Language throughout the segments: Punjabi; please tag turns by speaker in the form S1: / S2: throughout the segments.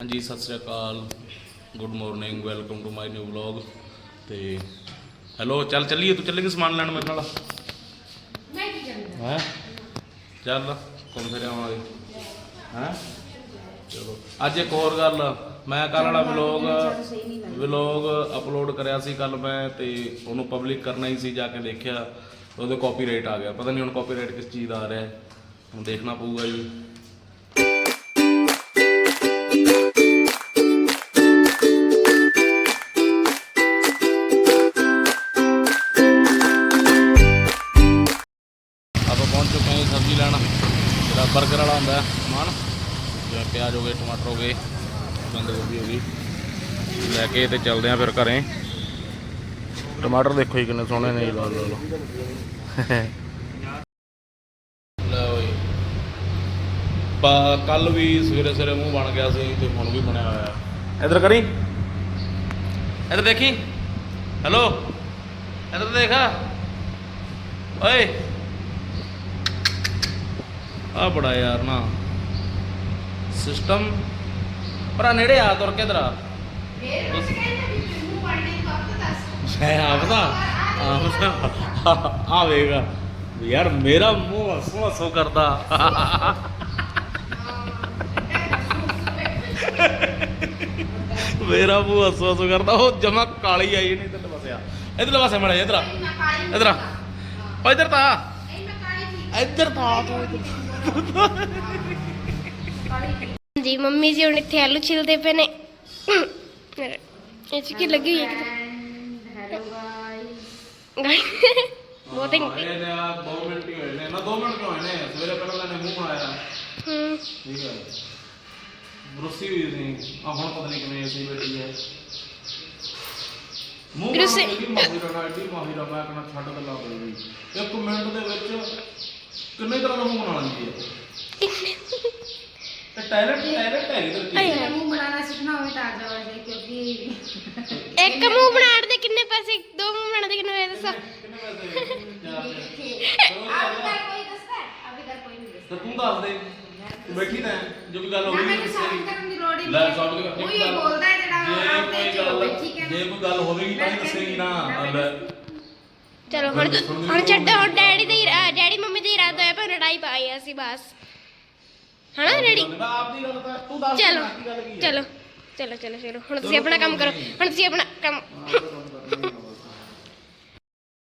S1: ਹਾਂਜੀ ਸਤਿ ਸ੍ਰੀ ਅਕਾਲ। Good morning welcome to my new vlog ਤੇ ਹੈਲੋ ਚੱਲ ਚੱਲੀਏ ਤੂੰ ਚੱਲੇਗੀ ਸਮਾਨ ਲੈਣ ਮੇਰੇ ਨਾਲ?
S2: ਮੈਂ ਕੀ ਕਰਨਾ
S1: ਹੈ? ਚੱਲ ਘੁੰਮ ਫਿਰ ਆਵਾਂਗੇ। ਹੈ? ਚਲੋ ਅੱਜ ਇੱਕ ਹੋਰ ਗੱਲ ਮੈਂ ਕੱਲ ਵਾਲਾ ਵਲੌਗ ਵਲੌਗ ਅਪਲੋਡ ਕਰਿਆ ਸੀ ਕੱਲ ਮੈਂ ਤੇ ਉਹਨੂੰ ਪਬਲਿਕ ਕਰਨਾ ਹੀ ਸੀ ਜਾ ਕੇ ਦੇਖਿਆ। ਉਹਦੇ ਕਾਪੀਰਾਈਟ ਆ ਗਿਆ। ਪਤਾ ਨਹੀਂ ਹੁਣ ਕਾਪੀਰਾਈਟ ਕਿਸ ਚੀਜ਼ ਦਾ ਆ ਰਿਹਾ। ਹੈ ਹੁਣ ਦੇਖਣਾ ਪਊਗਾ ਜੀ। 버ਗਰ ਵਾਲਾ ਹੁੰਦਾ ਸਮਾਨ। ਜਿਵੇਂ ਪਿਆਜ਼ ਹੋ ਗਏ ਟਮਾਟਰ ਹੋ ਗਏ ਬੰਦ ਗੋਭੀ ਹੋ ਗਈ। ਲੈ ਕੇ ਤੇ ਚੱਲਦੇ ਆਂ ਫਿਰ ਘਰੇ। ਟਮਾਟਰ ਦੇਖੋ ਜੀ ਕਿੰਨੇ ਸੋਹਣੇ ਨੇ ਜੀ ਲਾਲ ਲਾਲ। ਲਓ ਜੀ ਪਾ ਕੱਲ ਵੀ ਸਵੇਰੇ ਸਵੇਰੇ ਮੂੰਹ ਬਣ ਗਿਆ ਸੀ ਤੇ ਹੁਣ ਵੀ ਬਣਿਆ ਹੋਇਆ। ਇੱਧਰ ਕਰੀ। ਇੱਧਰ ਦੇਖੀ। ਹੈਲੋ ਇੱਧਰ ਦੇਖ। ਓਏ। ਆ ਬੜਾ ਯਾਰ ਨਾ। ਸਿਸਟਮ ਪਰ ਨੇੜੇ ਆ ਤੁਰ ਕੇ
S2: ਫੇਰ ਮੈਂ
S1: ਆਪਦਾ ਆ ਵੇਗਾ ਯਾਰ ਮੇਰਾ ਮੂੰਹ ਹੱਸੋ ਹੱਸੋ ਕਰਦਾ। ਮੇਰਾ ਮੂੰਹ ਹੱਸੋ ਹੱਸੋ ਕਰਦਾ। ਉਹ ਜਮਾ ਕਾਲੀ ਆਈ ਨਹੀਂ ਤੈਨੂੰ ਬਸਿਆ ਇਧਰ ਪਾਸੇ ਮੜਾ ਇਧਰ ਇਧਰ ਇਧਰ ਤਾਂ ਇੱਧਰ ਤਾਂ ਤੂੰ ਇੱਧਰ।
S3: ਜੀ ਮੰਮੀ ਜੀ ਹੁਣ ਇੱਥੇ ਆਲੂ ਛਿਲਦੇ ਪਏ ਨੇ। ਇਹ 'ਚ ਕੀ ਲੱਗੀ ਹੋਈ ਹੈ
S2: ਹੈਲੋ ਗਾਇਸ
S3: ਬਹੁਤ ਹੀ
S1: ਇਹ ਨੇ 2 ਮਿੰਟ ਹੀ ਹੋਏ ਨੇ। ਨਾ 2 ਮਿੰਟ ਕਿਉਂ ਹੋਏ ਨੇ? ਸਵੇਰੇ ਪਹਿਲਾਂ ਨੇ ਮੂੰਹ ਬਣਾਇਆ।
S3: ਹੂੰ।
S1: ਠੀਕ ਹੈ। ਬਰੁੱਸੀ ਹੋਈ ਸੀ। ਆ ਹੁਣ ਪਤਾ ਨਹੀਂ ਕਿਵੇਂ ਅਸੀਂ ਬੈਠੀ ਹੈ। ਮੂੰਹ
S3: ਬਰੁੱਸੀ-
S1: ਦੀ ਮਾਹੀ ਰਣਾ ਐਡੀ ਮਾਹੀ ਰਣਾ ਕਹਿੰਦਾ ਛੱਡ ਤੇ ਲਾ ਦੇ ਇੱਕ ਮਿੰਟ ਦੇ ਵਿੱਚ ਕਿੰਨੇ ਤਰ੍ਹਾਂ ਦਾ ਮੂੰਹ ਬਣਾ ਲੈਂਦੀ ਹੈ? ਤੇ ਟੈਲੈਂਟ ਟੈਲੈਂਟ ਹੈ
S3: ਆਏ
S1: ਕੀ
S3: ਹਾਏ।
S2: ਮੂੰਹ ਬਣਾਉਣਾ ਸਿੱਖਣਾ ਹੋਵੇ ਤਾਂ ਆ ਜਾਓ ਜੀ ਕਿਉਂਕਿ
S3: ਇੱਕ ਮੂੰਹ ਬਣਾਉਣ ਦੇ ਕਿੰਨੇ ਪੈਸੇ? ਦੋ ਮੂੰਹ ਬਣਾਉਣ ਦੇ ਕਿੰਨੇ ਪੈਸੇ ਦੱਸੋ?
S1: ਕਿੰਨੇ ਪੈਸੇ ਜਾ ਕੇ।
S2: ਆਪ ਦਾ ਕੋਈ ਦੱਸਦਾ ਹੈ? ਆਪ ਦਾ ਕੋਈ ਨਹੀਂ ਦੱਸਦਾ।
S1: ਤੇ ਤੂੰ ਦੱਸ ਦੇ। ਤੂੰ ਬੈਠੀ ਤਾਂ ਹੈ, ਜੋ ਵੀ ਗੱਲ ਹੋ
S2: ਨਾ
S1: ਗਈ
S2: ਮੈਨੂੰ ਸਾਬਿਤ ਕਰਨ ਦੀ ਲੋੜ ਹੀ
S1: ਲੈ
S2: ਨਹੀਂ
S1: ਸਾਬਿਤ ਕਰ।
S2: ਉਹ ਹੀ ਬੋਲਦਾ ਹੈ ਜਿਹੜਾ
S1: ਜੇ
S2: ਆਪ ਤੇ
S1: ਕੋਈ
S2: ਚਲੋ
S1: ਗੱਲ
S2: ਹੈ
S1: ਜੇ ਕੋਈ ਗੱਲ ਹੋਵੇਗੀ ਤਾਂ ਹੀ ਦੱਸੇਗੀ ਨਾ। ਲੈ
S3: ਚਲੋ ਹੁਣ ਹੁਣ ਛੱਡੋ ਹੁਣ ਡੈਡੀ ਦੀ ਡੈਡੀ ਮੰਮੀ ਦੀ ਇਰਾਦਾ ਹੈ ਪਰ ਲੜਾਈ ਪਾਈ ਅਸੀਂ ਬਸ। ਹਨਾ ਡੈਡੀ?
S1: ਮੈਂ ਆਪ ਦੀ ਗੱਲ ਤਾਂ ਤੂੰ ਦੱਸ
S3: ਚਲੋ ਚਲੋ ਚਲੋ ਚਲੋ ਚਲੋ ਹੁਣ ਤੁਸੀਂ ਆਪਣਾ ਕੰਮ ਕਰੋ ਹੁਣ ਤੁਸੀਂ ਆਪਣਾ ਕੰਮ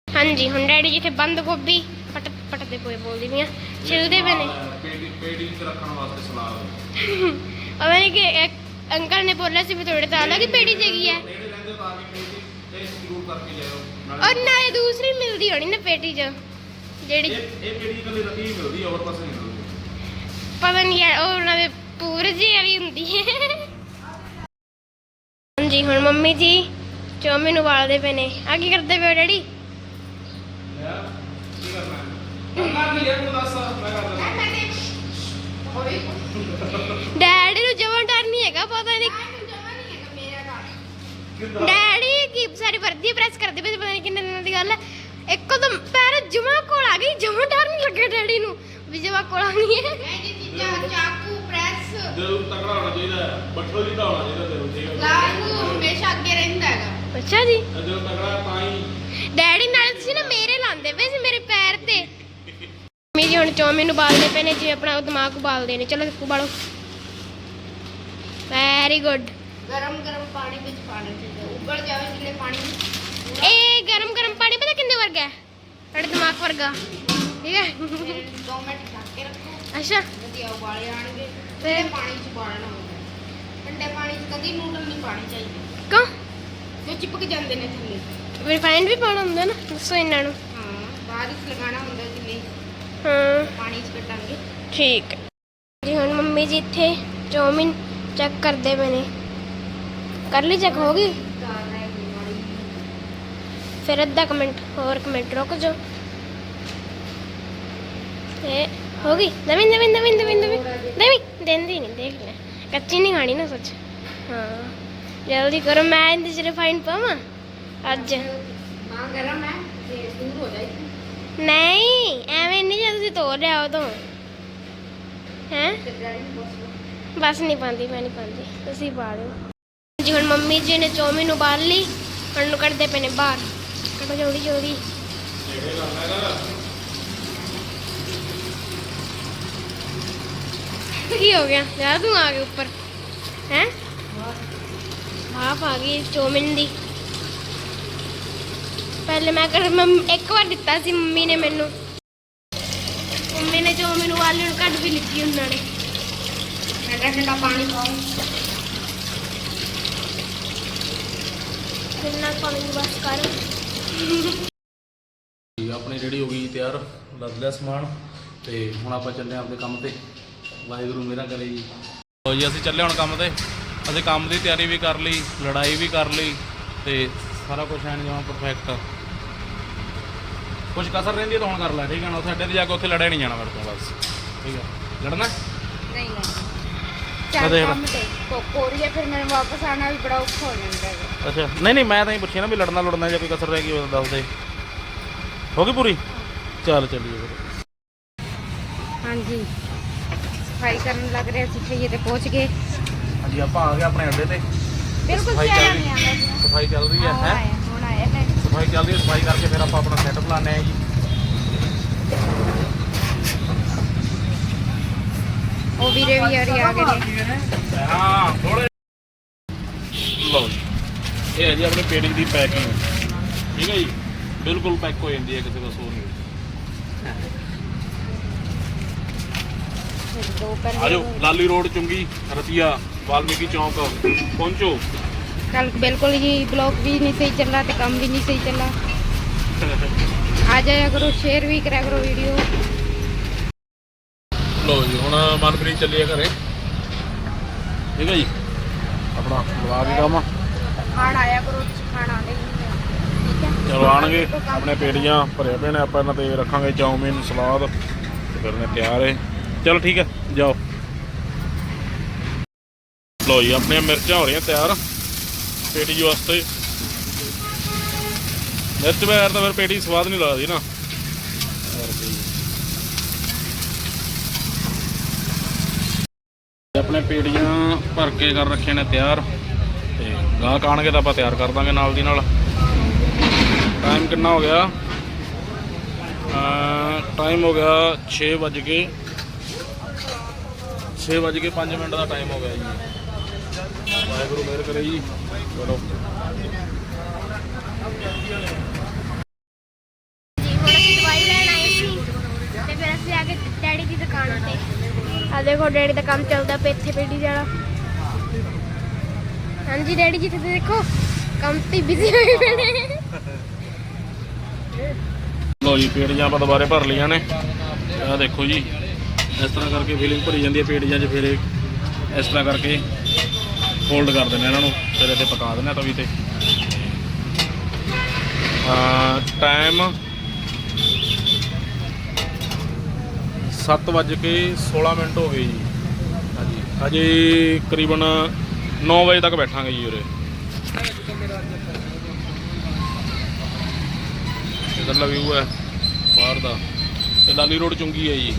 S3: ਹਾਂਜੀ ਹੁਣ ਡੈਡੀ ਜਿੱਥੇ ਬੰਦ ਗੋਭੀ ਪਟ ਪਟਦੇ ਪਏ ਬੋਲਦੀ ਪਈਆਂ ਛਿਲਦੇ ਪਏ ਨੇ।
S1: ਪੇਟੀ ਪੇਟੀ ਚ ਰੱਖਣ ਵਾਸਤੇ ਸਲਾਹ
S3: ਉਹਨਾਂ ਨੇ ਕਿ ਇੱਕ ਅੰਕਲ ਨੇ ਬੋਲਿਆ ਸੀ ਵੀ ਤੁਹਾਡੇ ਤਾਂ ਅਲੱਗ ਪੇੜੀ ਜਗੀ ਹੈ
S1: ਨੇੜੇ ਰਹਿੰਦੇ ਤਾਂ ਕਿ ਪੇਟੀ ਟੈਸਟ ਜ਼ਰੂਰ ਕਰਕੇ ਜਾਇਓ
S3: ਔਰ ਨਾਲੇ ਦੂਸਰੀ ਮਿਲਦੀ ਹੋਣੀ ਨਾ ਪੇਟੀ 'ਚ ਜਿਹੜੀ
S1: ਇਹ ਇਹ ਪੇਟੀ ਕੱਲੀ ਹੀ ਮਿਲਦੀ ਹੋਰ ਪਾਸੇ ਨਹੀਂ ਮਿਲਦੀ।
S3: ਪਤਾ ਨਹੀਂ ਯਾਰ ਉਹ ਉਹਨਾਂ ਦੇ ਪੂਰੇ ਜੀ ਵਾਲੀ ਹੁੰਦੀ ਹੈ। ਹਾਂਜੀ ਹੁਣ ਮੰਮੀ ਜੀ ਚੌਮਿਨ ਉਬਾਲਦੇ ਪਏ ਨੇ। ਆ ਕੀ ਕਰਦੇ ਪਏ ਹੋ ਡੈਡੀ?
S1: ਯਾਰ ਕੀ ਕਰਨਾ ਹੈ? ਦੱਸ ਮੈਂ
S3: ਡੈਡੀ ਨੂੰ ਜਮਾਂ ਡਰ ਨਹੀਂ ਹੈਗਾ ਪਤਾ ਨਹੀਂ
S1: ਕਿੱਦਾਂ?
S3: ਡੈਡੀ ਕੀ ਸਾਰੀ ਵਰਦੀ ਪ੍ਰੈਸ ਕਰਦੇ ਪਏ ਸੀ, ਪਤਾ ਨਹੀਂ ਕਿੰਨੇ ਦਿਨਾਂ ਦੀ ਗੱਲ ਹੈ। ਇੱਕਦਮ ਪੈਰ ਜਮਾ ਕੋਲ ਆ ਗਈ ਜਮਾ ਡਰ ਨਹੀਂ ਲੱਗਿਆ ਡੈਡੀ ਨੂੰ ਵੀ ਜਮਾ ਕੋਲ ਆ ਨਹੀਂ ਹੈ।
S2: ਮੈਂ ਜੀ ਚੀਜ਼ਾਂ ਚਾਕੂ ਪ੍ਰੈਸ
S1: ਦਿਲ ਤਕੜਾ ਹੋਣਾ ਚਾਹੀਦਾ ਹੈ ਬੱਠਲ ਜੀ ਦਾ ਹੋਣਾ ਚਾਹੀਦਾ ਦਿਲ ਠੀਕ ਹੈ।
S2: ਹਮੇਸ਼ਾ ਅੱਗੇ ਰਹਿੰਦਾ ਹੈਗਾ।
S3: ਅੱਛਾ ਜੀ।
S1: ਇਹ ਦਿਲ ਤਕੜਾ ਹੈ ਤਾਂ ਹੀ।
S3: ਡੈਡੀ ਨਾਲ ਤੁਸੀਂ ਨਾ ਮੇਰੇ ਲਾਉਂਦੇ ਪਏ ਸੀ ਮੇਰੇ ਪੈਰ ਤੇ। ਮੰਮੀ ਜੀ ਹੁਣ ਚੌਮਿਨ ਉਬਾਲਦੇ ਪਏ ਨੇ ਜਿਵੇਂ ਆਪਣਾ ਦਿਮਾਗ ਉਬਾਲਦੇ ਨੇ। ਚਲੋ ਉਬਾਲੋ ਵੈਰੀ ਗੁੱਡ
S2: ਗਰਮ ਗਰਮ ਪਾਣੀ ਵਿੱਚ ਪਾਣਾ ਚਾਹੀਦਾ ਉਬਲ ਜਾਵੇ ਜਿੰਨੇ ਪਾਣੀ।
S3: ਇਹ ਗਰਮ ਗਰਮ ਪਾਣੀ ਪਤਾ ਕਿੰਨੇ ਵਰਗਾ ਹੈ? ਤੁਹਾਡੇ ਦਿਮਾਗ ਵਰਗਾ। ਠੀਕ ਹੈ?
S2: ਫਿਰ 2 ਮਿੰਟ ਢੱਕ ਕੇ ਰੱਖੋ।
S3: ਅੱਛਾ।
S2: ਵਧੀਆ ਉਬਾਲੇ ਆਣਗੇ। ਫਿਰ ਪਾਣੀ ਚ ਪਾਣਾ ਹੁੰਦਾ। ਠੰਡੇ ਪਾਣੀ ਚ ਕਦੀ ਨੂਡਲ ਨਹੀਂ ਪਾਣੀ ਚਾਹੀਦੇ।
S3: ਕਿਉਂ?
S2: ਜੋ ਚਿਪਕ ਜਾਂਦੇ ਨੇ ਥੱਲੇ।
S3: ਰਿਫਾਈਨਡ ਵੀ ਪਾਉਣਾ ਹੁੰਦਾ ਨਾ ਦੱਸੋ ਇਹਨਾਂ ਨੂੰ।
S2: ਹਾਂ ਬਾਅਦ ਵਿੱਚ ਲਗਾਉਣਾ ਹੁੰਦਾ ਜਿਵੇਂ
S3: ਹਾਂ।
S2: ਪਾਣੀ ਚ ਕੱਟਾਂਗੇ।
S3: ਠੀਕ ਜੀ ਹੁਣ ਮੰਮੀ ਜੀ ਇੱਥੇ ਚੌਮਿਨ ਚੈੱਕ ਕਰਦੇ ਪਏ ਨੇ। ਕਰ ਲਈ ਚੈੱਕ ਹੋ ਗਈ? ਫਿਰ ਅੱਧਾ ਕੁ ਹੋਰ ਕੁ ਰੁਕ ਜਾਓ। ਤੇ ਹੋ ਗਈ? ਨਵੀਂ ਨਵੀਂ ਨਵੀਂ ਨਵੀਂ ਨਵੀਂ। ਨਵੀਂ? ਦਿੰਦੀ ਨਹੀਂ ਦੇਖ ਲੈ। ਕੱਚੀ ਨਹੀਂ ਖਾਣੀ ਨਾ ਸੱਚ। ਹਾਂ। ਜਲਦੀ ਕਰੋ, ਮੈਂ ਇਹਦੇ ਚ ਰਿਫਾਈਨ ਪਾਵਾਂ? ਅੱਜ।
S2: ਹਾਂ ਗਰਮ ਹੈ ਤੇ ਦੂਰ ਹੋ ਜਾਏਗੀ
S3: ਨਹੀਂ, ਐਵੇਂ ਨਹੀਂ ਜੇ ਤੁਸੀਂ ਤੋੜ ਲਿਆ ਉਦੋਂ। ਹੈ? ਬਸ ਨਹੀਂ ਪਾਉਂਦੀ, ਮੈਂ ਨਹੀਂ ਪਾਉਂਦੀ। ਤੁਸੀਂ ਪਾ ਦਿਓ। ਜੀ ਹੁਣ ਮੰਮੀ ਜੀ ਨੇ ਚੌਮਿਨ ਉਬਾਲ ਲਈ, ਹੁਣ ਨੂੰ ਕੱਢਦੇ ਪਏ ਨੇ ਬਾਹਰ। ਕੱਢੋ ਜਲਦੀ ਜਲਦੀ। ਕੀ ਹੋ ਗਿਆ? ਯਾਰ ਤੂੰ ਆ ਗਿਆ ਉੱਪਰ। ਹੈ? ਭਾਪ ਆ ਗਈ ਚੌਮਿਨ ਦੀ। ਪਹਿਲੇ ਮੈਂ ਕਰ ਇੱਕ ਵਾਰ ਦਿੱਤਾ ਸੀ ਮੰਮੀ ਨੇ ਮੈਨੂੰ। ਮੰਮੀ ਨੇ ਚੌਮਿਨ ਉਬਾਲੀ ਹੁਣ ਕੱਢ ਵੀ ਲਿੱਤੀ ਉਹਨਾਂ ਨੇ।
S2: ਠੰਡਾ ਠੰਡਾ ਪਾਣੀ ਪਾਓ
S3: ਕਿੰਨਾ ਪਾਣੀ ਦੀ ਬਸ ਕਰ।
S1: ਜੀ, ਆਪਣੀ ਰੈਡੀ ਹੋ ਗਈ ਤਿਆਰ ਲੱਦ ਲਿਆ ਸਮਾਨ ਤੇ ਹੁਣ ਆਪਾਂ ਚੱਲੇ ਆਂ ਆਪਣੇ ਕੰਮ ਤੇ। ਵਾਹਿਗੁਰੂ ਮੇਰਾ ਕਰੇ ਜੀ। ਲੋ ਜੀ ਅਸੀਂ ਚੱਲੇ ਹੁਣ ਕੰਮ ਤੇ। ਅਸੀਂ ਕੰਮ ਦੀ ਤਿਆਰੀ ਵੀ ਕਰ ਲਈ ਲੜਾਈ ਵੀ ਕਰ ਲਈ ਤੇ ਸਾਰਾ ਕੁਝ ਐਨ ਜਮਾ ਪਰਫੈਕਟ ਕੁਝ ਕਸਰ ਰਹਿੰਦੀ ਤਾਂ ਹੁਣ ਕਰ ਲੈ ਠੀਕ ਹੈ ਨਾ? ਉੱਥੇ ਅੱਡੇ ਤੇ ਜਾ ਕੇ ਉੱਥੇ ਲੜਿਆ ਨਹੀਂ ਜਾਣਾ ਮੇਰੇ ਤੋਂ ਬਸ। ਠੀਕ ਹੈ ਲੜਨਾ?
S2: ਨਹੀਂ ਨਹੀਂ। ਚੱਲ
S1: ਲਾ।
S2: ਕੰਮ ਤੇ ਕੋਰੀ ਹੈ ਫਿਰ ਮੈਨੂੰ ਵਾਪਸ ਆਣਾ ਵੀ ਬੜਾ ਔਖਾ ਹੋ ਜਾਂਦਾ ਹੈ
S1: ਅੱਛਾ ਨਹੀਂ ਨਹੀਂ ਮੈਂ ਤਾਂ ਹੀ ਪੁੱਛਿਆ ਨਾ ਵੀ ਲੜਨਾ ਲੜਨਾ ਜਾਂ ਕੋਈ ਕਸਰ ਰਹਿ ਗਈ ਉਹ ਦੱਸ ਦੇ। ਹੋ ਗਈ ਪੂਰੀ? ਚੱਲ ਚੱਲੀਏ ਫਿਰ।
S2: ਹਾਂਜੀ। ਸਫ਼ਾਈ ਕਰਨ ਲੱਗ ਰਹੇ ਸੀ ਠਈਏ ਤੇ ਪਹੁੰਚ ਗਏ।
S1: ਹਾਂਜੀ ਆਪਾਂ ਆ ਗਏ ਆਪਣੇ ਅੱਡੇ ਤੇ।
S2: ਬਿਲਕੁਲ
S1: ਸਫ਼ਾਈ ਚੱਲ ਰਹੀ
S2: ਨਹੀਂ ਆਉਂਦਾ
S1: ਸਫ਼ਾਈ ਚੱਲ ਰਹੀ ਹੈ ਹੈ?
S2: ਹੁਣ ਆਇਆ
S1: ਸਫ਼ਾਈ ਚੱਲਦੀ ਹੈ ਸਫ਼ਾਈ ਕਰਕੇ ਫਿਰ ਆਪਾਂ ਆਪਣਾ ਸੈਟਅਪ ਲਾਣੇ ਆ ਜੀ।
S2: ਉਹ ਵੀਰੇ ਵੀ ਯਾਰੀ ਆ ਗਏ ਨੇ
S1: ਹਾਂ ਥੋੜੇ ਲਓ ਜੀ ਇਹ ਹੈ ਜੀ ਆਪਣੇ ਪੇਡਿੰਗ ਦੀ ਪੈਕਿੰਗ ਠੀਕ ਹੈ ਜੀ ਬਿਲਕੁਲ ਪੈਕ ਹੋ ਜਾਂਦੀ ਹੈ ਕਿਸੇ ਦਾ ਸੋ ਨਹੀਂ
S2: ਦੋ ਕਰ
S1: ਆਜੋ ਲਾਲੀ ਰੋਡ ਚੁੰਗੀ ਰਤੀਆ ਵਾਲਮੀਕੀ ਚੌਂਕ ਪਹੁੰਚੋ
S2: कल बिल्कुल ही ब्लॉग भी नहीं सही चल रहा था काम भी नहीं सही चल रहा आ जाया करो शेयर भी करा करो वीडियो
S1: ਲਓ ਜੀ ਹੁਣ ਮਨਪ੍ਰੀਤ ਚੱਲੀ ਆ ਘਰੇ। ਠੀਕ ਹੈ ਜੀ? ਆਪਣਾ ਲਵਾ ਕੇ ਕੰਮ।
S2: ਖਾਣ ਆਇਆ ਕਰੋ ਤੁਸੀਂ ਖਾਣਾ ਨਹੀਂ
S1: ਚਲੋ ਆਣਗੇ ਆਪਣੇ ਪੇੜੀਆਂ ਭਰੇ ਪਏ ਨੇ ਆਪਾਂ ਇਹਨਾਂ ਤੇ ਰੱਖਾਂਗੇ ਚਾਉਮੀਨ ਸਲਾਦ ਤੇ ਫਿਰ ਨੇ ਤਿਆਰ ਹੈ। ਚਲੋ ਠੀਕ ਹੈ ਜਾਓ। ਲਓ ਜੀ ਆਪਣੀਆਂ ਮਿਰਚਾਂ ਹੋ ਰਹੀਆਂ ਤਿਆਰ ਪੇਟੀ ਵਾਸਤੇ। ਮਿਰਚ ਬਗੈਰ ਤਾਂ ਫਿਰ ਪੇਟੀ ਸਵਾਦ ਨਹੀਂ ਲੱਗਦੀ ਨਾ। ਆਪਣੇ ਪੇੜੀਆਂ ਭਰ ਕੇ ਕਰ ਰੱਖੇ ਨੇ ਤਿਆਰ ਤੇ ਗਾਹਕ ਆਣਗੇ ਤਾਂ ਆਪਾਂ ਤਿਆਰ ਕਰ ਦਾਂਗੇ ਨਾਲ ਦੀ ਨਾਲ। ਟਾਈਮ ਕਿੰਨਾ ਹੋ ਗਿਆ? ਟਾਈਮ ਹੋ ਗਿਆ 6 ਵੱਜ ਕੇ 6 ਵੱਜ ਕੇ 5 ਮਿੰਟ ਦਾ ਟਾਈਮ ਹੋ ਗਿਆ ਜੀ। ਵਾਹਿਗੁਰੂ ਮਿਹਰ ਕਰੇ ਜੀ। ਚਲੋ।
S3: ਜੀ, ਹੁਣ ਅਸੀਂ ਦਵਾਈ ਲੈਣ ਆਏ ਸੀ ਤੇ ਫਿਰ ਅਸੀਂ ਆ ਗਏ ਡੈਡੀ ਦੀ ਦੁਕਾਨ ਤੇ। ਆ ਦੇਖੋ, ਡੈਡੀ ਦਾ ਕੰਮ ਚੱਲਦਾ ਪਿਆ ਇੱਥੇ ਪੇੜੀ ਜਾਣਾ ਹਾਂਜੀ, ਡੈਡੀ ਜੀ, ਤੁਸੀਂ ਦੇਖੋ, ਕੰਮ ਤੇ ਬਿਜ਼ੀ ਹੋਏ ਪਏ ਨੇ।
S1: ਲੋ ਜੀ ਪੇੜੀਆਂ ਆਪਾਂ ਦੁਬਾਰੇ ਭਰ ਲਈਆਂ ਨੇ। ਆਹ ਦੇਖੋ ਜੀ, ਇਸ ਤਰ੍ਹਾਂ ਕਰਕੇ ਫੀਲਿੰਗ ਭਰੀ ਜਾਂਦੀ ਹੈ ਪੇੜੀਆਂ 'ਚ, ਫਿਰ ਇਸ ਤਰ੍ਹਾਂ ਕਰਕੇ ਫੋਲਡ ਕਰ ਦਿੰਦੇ ਇਹਨਾਂ ਨੂੰ, ਫਿਰ ਇੱਥੇ ਪਕਾ ਦਿੰਦੇ ਆ ਤਵੀ ਤੇ। ਟਾਈਮ 7 ਵੱਜ ਕੇ 16 ਮਿੰਟ ਹੋ ਗਏ ਜੀ। ਹਾਂਜੀ, ਅਜੇ ਕਰੀਬਨ 9 ਵਜੇ ਤੱਕ ਬੈਠਾਂਗੇ ਜੀ ਉਰੇ। ਇਧਰਲਾ ਵਿਊ ਹੈ, ਬਾਹਰ ਦਾ। ਤੇ ਲਾਲੀ ਰੋਡ ਚੁੰਗੀ ਹੈ ਜੀ।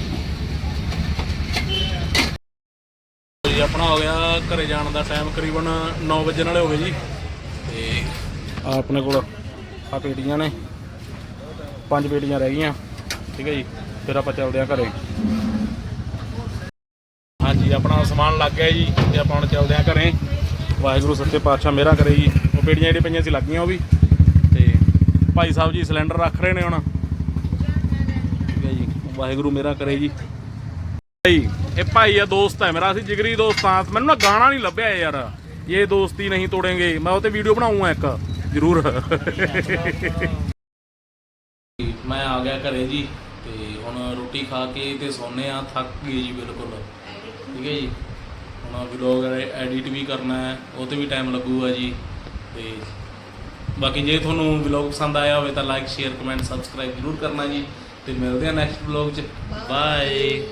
S1: ਜੀ ਆਪਣਾ ਹੋ ਗਿਆ ਘਰੇ ਜਾਣ ਦਾ ਟਾਈਮ ਕਰੀਬਨ 9 ਵਜੇ ਨਾਲੇ ਹੋ ਗਏ ਜੀ। ਤੇ ਆਹ ਆਪਣੇ ਕੋਲ ਆ ਪੇਟੀਆਂ ਨੇ। ਪੰਜ ਪੇਟੀਆਂ ਰਹਿ ਗਈਆਂ। ਠੀਕ ਹੈ ਜੀ। ਫਿਰ ਆਪਾਂ ਚੱਲਦੇ ਆ ਘਰੇ। ਹਾਂਜੀ, ਆਪਣਾ ਸਮਾਨ ਲੱਗ ਗਿਆ ਜੀ, ਤੇ ਆਪਾਂ ਹੁਣ ਚੱਲਦੇ ਆ ਘਰੇ। ਵਾਹਿਗੁਰੂ ਸੱਚੇ ਪਾਤਸ਼ਾਹ ਮੇਰਾ ਕਰੇ ਜੀ। ਉਹ ਪੇਟੀਆਂ ਜਿਹੜੀਆਂ ਪਈਆਂ ਸੀ, ਲੱਗੀਆਂ ਉਹ ਵੀ। ਤੇ ਭਾਈ ਸਾਹਿਬ ਜੀ ਸਿਲੰਡਰ ਰੱਖ ਰਹੇ ਨੇ ਹੁਣ। ਠੀਕ ਹੈ ਜੀ, ਵਾਹਿਗੁਰੂ ਮੇਰਾ ਕਰੇ ਜੀ। ਭਾਈ, ਇਹ ਭਾਈ ਆ ਦੋਸਤ ਹੈ ਮੇਰਾ, ਅਸੀਂ ਜਿਗਰੀ ਦੋਸਤ ਆ ਮੈਨੂੰ ਨਾ ਗਾਣਾ ਨਹੀਂ ਲੱਭਿਆ ਯਾਰ। ਇਹ ਦੋਸਤੀ ਨਹੀਂ ਤੋੜेंगे। ਮੈਂ ਉਹ ਤੇ ਵੀਡੀਓ ਬਣਾਉਂਗਾ ਇੱਕ। ਜ਼ਰੂਰ। ਮੈਂ ਆ ਗਿਆ ਘਰੇ ਜੀ। ਤੇ ਹੁਣ ਰੋਟੀ ਖਾ ਕੇ ਤੇ ਸੌਂਨੇ ਆ ਥੱਕ ਗਏ ਜੀ ਬਿਲਕੁਲ। ਠੀਕ ਹੈ ਜੀ? ਹੁਣ ਵਲੌਗ ਐਡਿਟ ਵੀ ਕਰਨਾ ਹੈ ਉਹ ਤੇ ਵੀ ਟਾਈਮ ਲੱਗੂਗਾ ਜੀ। ਤੇ ਬਾਕੀ ਜੇ ਤੁਹਾਨੂੰ ਵਲੌਗ ਪਸੰਦ ਆਇਆ ਹੋਵੇ ਤਾਂ ਲਾਈਕ ਸ਼ੇਅਰ ਕਮੈਂਟ ਸਬਸਕ੍ਰਾਈਬ ਜ਼ਰੂਰ ਕਰਨਾ ਜੀ। ਤੇ ਮਿਲਦੇ ਆ ਨੈਕਸਟ ਵਲੌਗ 'ਚ। ਬਾਏ